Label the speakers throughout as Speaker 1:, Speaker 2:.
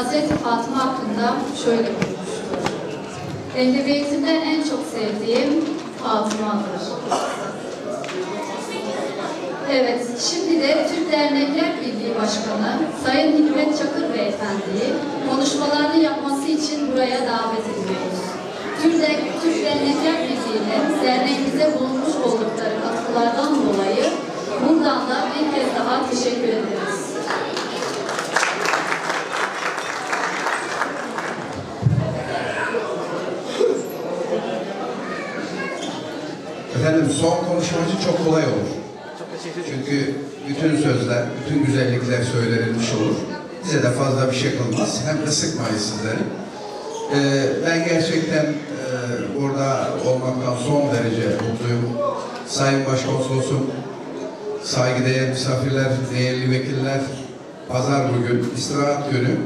Speaker 1: Hazreti Fatıma hakkında şöyle buyurmuştur. Ehli en çok sevdiğim Fatıma'dır. Evet, şimdi de Türk Dernekler Birliği Başkanı Sayın Hikmet Çakır Beyefendi'yi konuşmalarını yapması için buraya davet ediyoruz. Türk, Der- Türk Dernekler Birliği'nin derneğimize bulunmuş oldukları katkılardan dolayı buradan da bir kez daha teşekkür ederiz.
Speaker 2: Efendim son konuşmacı çok kolay olur. Çünkü bütün sözler, bütün güzellikler söylenilmiş olur. Bize de fazla bir şey kılmaz. Hem de sıkmayız sizleri. Ee, ben gerçekten e, burada olmaktan son derece mutluyum. Sayın Başkonsolosum, saygıdeğer misafirler, değerli vekiller, pazar bugün, istirahat günü.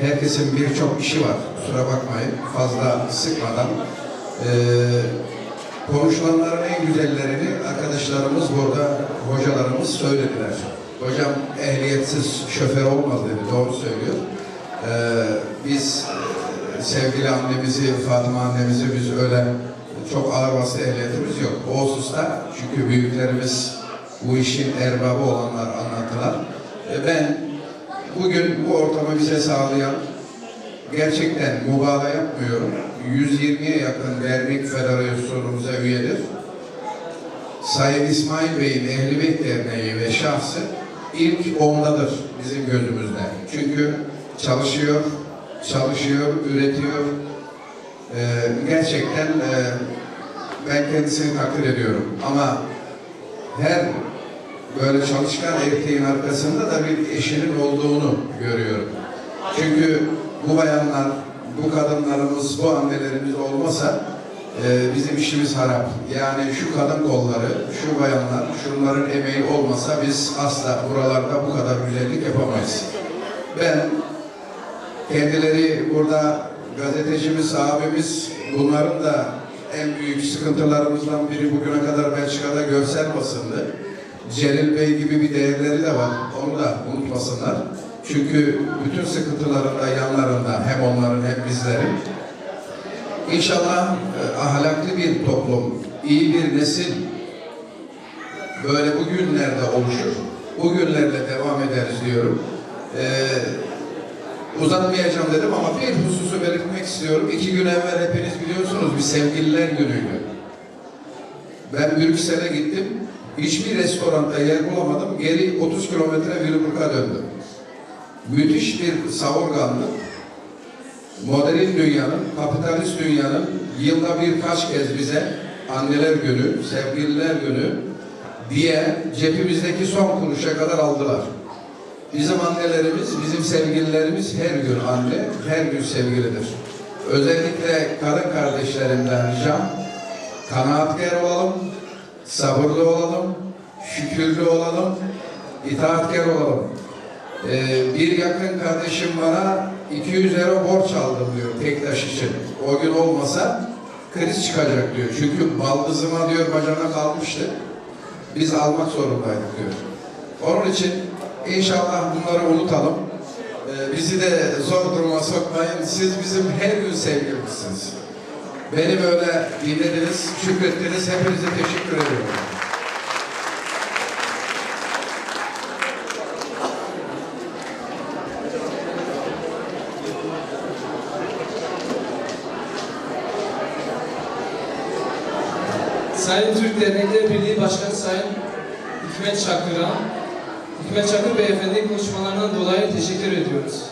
Speaker 2: Herkesin birçok işi var. Kusura bakmayın. Fazla sıkmadan. Ee, Konuşulanların en güzellerini arkadaşlarımız burada, hocalarımız söylediler. Hocam ehliyetsiz şoför olmaz dedi, doğru söylüyor. Ee, biz e, sevgili annemizi, Fatıma annemizi biz öyle çok ağır vasıta ehliyetimiz yok. O hususta çünkü büyüklerimiz bu işin erbabı olanlar anlattılar. E, ben bugün bu ortamı bize sağlayan gerçekten mübalağa yapmıyorum. 120'ye yakın dernek federasyonumuza üyedir. Sayın İsmail Bey'in Ehli Beyt Derneği ve şahsı ilk ondadır bizim gözümüzde. Çünkü çalışıyor, çalışıyor, üretiyor. Ee, gerçekten e, ben kendisini takdir ediyorum. Ama her böyle çalışkan erkeğin arkasında da bir eşinin olduğunu görüyorum. Çünkü bu bayanlar, bu kadınlarımız, bu annelerimiz olmasa e, bizim işimiz harap. Yani şu kadın kolları, şu bayanlar, şunların emeği olmasa biz asla buralarda bu kadar güzellik yapamayız. Ben kendileri burada gazetecimiz, abimiz bunların da en büyük sıkıntılarımızdan biri bugüne kadar Belçika'da görsel basındı. Celil Bey gibi bir değerleri de var. Onu da unutmasınlar. Çünkü bütün sıkıntıların da yanlarında hem onların hem bizlerin. İnşallah e, ahlaklı bir toplum, iyi bir nesil böyle bugünlerde oluşur. Bugünlerle devam ederiz diyorum. Ee, uzatmayacağım dedim ama bir hususu belirtmek istiyorum. İki gün evvel hepiniz biliyorsunuz bir sevgililer günüydü. Ben Brüksel'e gittim. Hiçbir restoranda yer bulamadım. Geri 30 kilometre Lüleburgaz'a döndüm. Müthiş bir savurganlık. Modern dünyanın, kapitalist dünyanın yılda birkaç kez bize anneler günü, sevgililer günü diye cebimizdeki son kuruşa kadar aldılar. Bizim annelerimiz, bizim sevgililerimiz her gün anne, her gün sevgilidir. Özellikle kadın kardeşlerimden ricam, kanaatkar olalım, sabırlı olalım, şükürlü olalım, itaatkar olalım. Ee, bir yakın kardeşim bana 200 euro borç aldım diyor tek taş için. O gün olmasa kriz çıkacak diyor. Çünkü baldızıma diyor bacana kalmıştı. Biz almak zorundaydık diyor. Onun için inşallah bunları unutalım. Ee, bizi de zor duruma sokmayın. Siz bizim her gün sevgilimizsiniz. Beni böyle dinlediniz, şükrettiniz. Hepinize teşekkür ediyorum.
Speaker 3: Sayın Türk Dernekler Birliği Başkanı Sayın Hikmet Çakır'a, Hikmet Çakır Beyefendi konuşmalarından dolayı teşekkür ediyoruz.